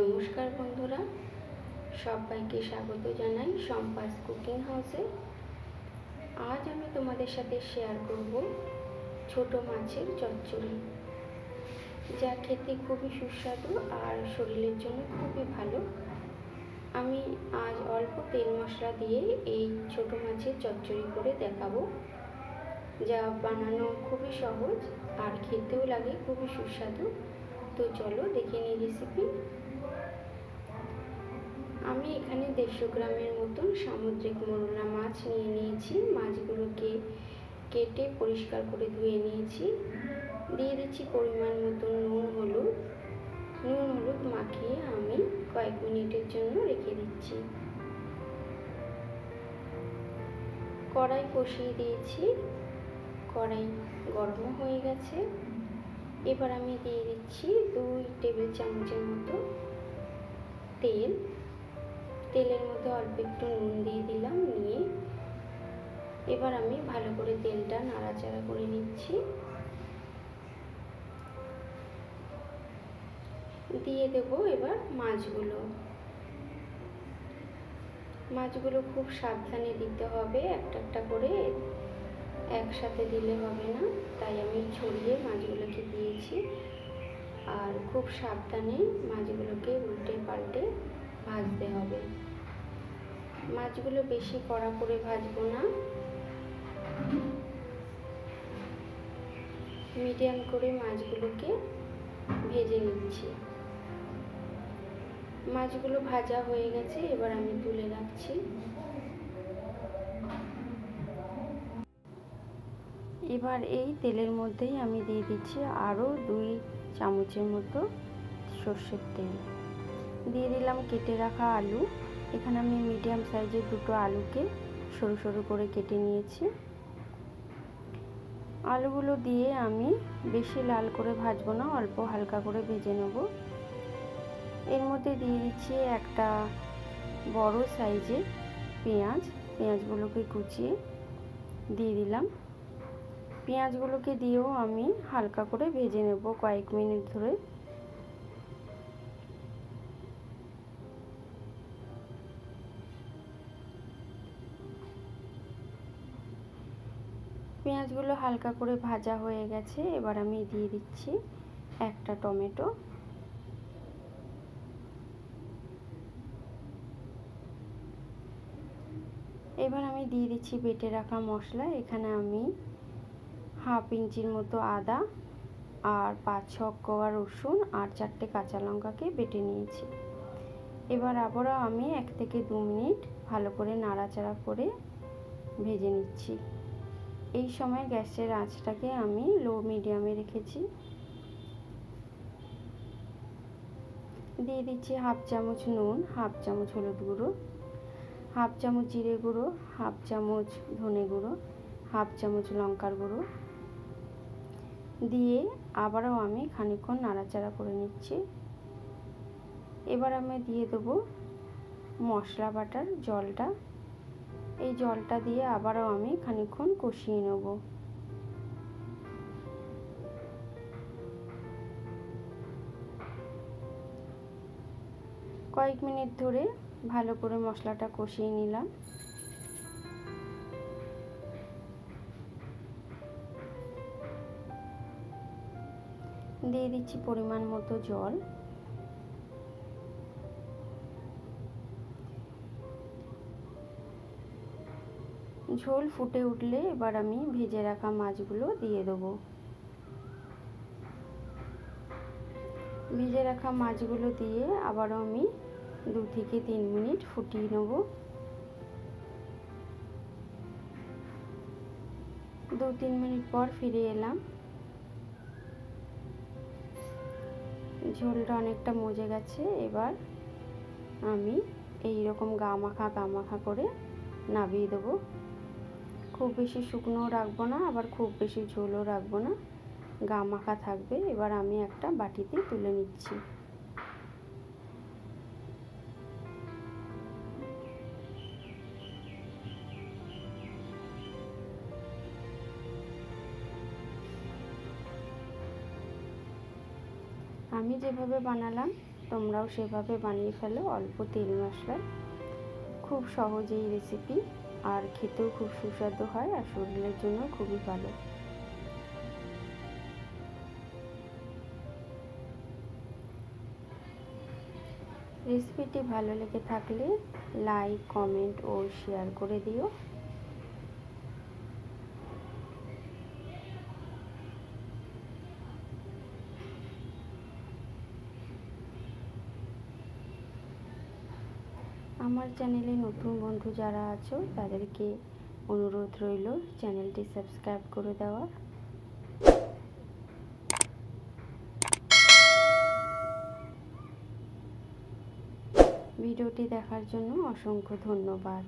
নমস্কার বন্ধুরা, সবাইকে স্বাগত জানাই সম্পাস কুকিং হাউসে। আজ আমি তোমাদের সাথে শেয়ার করব ছোট মাছের চচ্চড়ি। যা খেতে খুবই সুস্বাদু আর শরীরের জন্য খুবই ভালো। আমি আজ অল্প তেল মশলা দিয়ে এই ছোট মাছের চচ্চড়ি করে দেখাবো। যা বানানো খুবই সহজ আর খেতেও লাগে, খুবই সুস্বাদু। তো চলো দেখে নিই রেসিপি আমি এখানে দেড়শো গ্রামের মতন সামুদ্রিক মোরলা মাছ নিয়ে নিয়েছি। মাছগুলোকে কেটে পরিষ্কার করে ধুয়ে নিয়েছি। দিয়ে দিচ্ছি পরিমাণ মতন নুন, হলুদ। নুন, হলুদ মাখিয়ে আমি কয়েক মিনিটের জন্য রেখে দিচ্ছি। কড়াই বসিয়ে দিয়েছি। কড়াই গরম হয়ে গেছে। এবার আমি দিয়ে দিচ্ছি দুই টেবিল চামচের মতো তেল। তেলের মধ্যে অল্প একটু নুন দিয়ে দিলাম, নিয়ে এবার আমি ভালো করে তেলটা নাড়াচাড়া করে নিচ্ছি। দিয়ে দেব এবার মাছগুলো। মাছগুলো খুব সাবধানে দিতে হবে, একটা একটা করে একসাথে দিলে হবে না, তাই আমি ছড়িয়ে মাছগুলোকে দিয়েছি। আর খুব সাবধানে মাছগুলোকে উল্টে পাল্টে ভাজতে হবে। মাছগুলো বেশি কড়া করে ভাজবো না। মিডিয়াম করে মাছগুলোকে ভেজে নিচ্ছি। মাছগুলো ভাজা হয়ে গেছে, এবার আমি তুলে রাখছি। এবার এই তেলের মধ্যেই আমি দিয়ে দিচ্ছি আরও দুই চামচের মতো সর্ষের তেল। দিয়ে দিলাম কেটে রাখা আলু। এখানে আমি মিডিয়াম সাইজের দুটো আলুকে সরু সরু করে কেটে নিয়েছি। আলুগুলো দিয়ে আমি বেশি লাল করে ভাজবো না, অল্প হালকা করে ভেজে নেব। এর মধ্যে দিয়ে দিচ্ছি একটা বড় সাইজের পেঁয়াজ। পেঁয়াজগুলোকে কুচিয়ে দিয়ে দিলাম। পেঁয়াজগুলোকে দিয়েও আমি হালকা করে ভেজে নেব কয়েক মিনিট ধরে। পেঁয়াজগুলো হালকা করে ভাজা হয়ে গেছে, এবার আমি দিয়ে দিচ্ছি একটা টমেটো। এবার আমি দিয়ে দিচ্ছি বেটে রাখা মশলা, এখানে আমি হাফ ইঞ্চির মতো আদা আর পাঁচ ছ কোয়া রসুন আর চারটে কাঁচা লঙ্কাকে বেটে নিয়েছি। এবার আবারও আমি এক থেকে দু মিনিট ভালো করে নাড়াচাড়া করে ভেজে নিচ্ছি। এই সময় গ্যাসের আঁচটাকে আমি লো মিডিয়ামে রেখেছি। দিয়ে দিচ্ছি হাফ চামচ নুন হাফ চামচ হলুদ গুঁড়ো হাফ চামচ জিরে গুঁড়ো হাফ চামচ ধনে গুঁড়ো হাফ চামচ লঙ্কার গুঁড়ো। দিয়ে আবারও আমি খানিকক্ষণ নাড়াচাড়া করে নিচ্ছি। এবার আমি দিয়ে দেবো মশলা বাটার জলটা। এই জলটা দিয়ে আবারও আমি খানিকক্ষণ কষিয়ে নেব। কয়েক মিনিট ধরে ভালো করে মশলাটা কষিয়ে নিলাম। দিয়ে দিচ্ছি পরিমাণ মতো জল। ঝোল ফুটে উঠলে এবার আমি ভেজে রাখা মাছগুলো দিয়ে দেবো। ভেজে রাখা মাছগুলো দিয়ে আবারও আমি দু থেকে তিন মিনিট ফুটিয়ে নেব। দু তিন মিনিট পর ফিরে এলাম। ঝোলটা অনেকটা মজে গেছে, এবার আমি এই রকম গা মাখা গা মাখা করে নাবিয়ে দেবো। খুব বেশি শুকনোও রাখব না, আবার খুব বেশি ঝোলও রাখব না। গা মাখা থাকবে, এবার আমি একটা বাটিতে তুলে নিচ্ছি। আমি যেভাবে বানালাম, তোমরাও সেভাবে বানিয়ে ফেলো অল্প তেল মশলায়। খুব সহজেই রেসিপি আর খেতেও খুব সুস্বাদু হয় আর শরীরের জন্য খুবই ভালো। রেসিপিটি ভালো লেগে থাকলে লাইক, কমেন্ট ও শেয়ার করে দিও। আমার চ্যানেলে নতুন বন্ধু যারা আছো, তাদেরকে অনুরোধ রইল চ্যানেলটি সাবস্ক্রাইব করে দেওয়া। ভিডিওটি দেখার জন্য অসংখ্য ধন্যবাদ।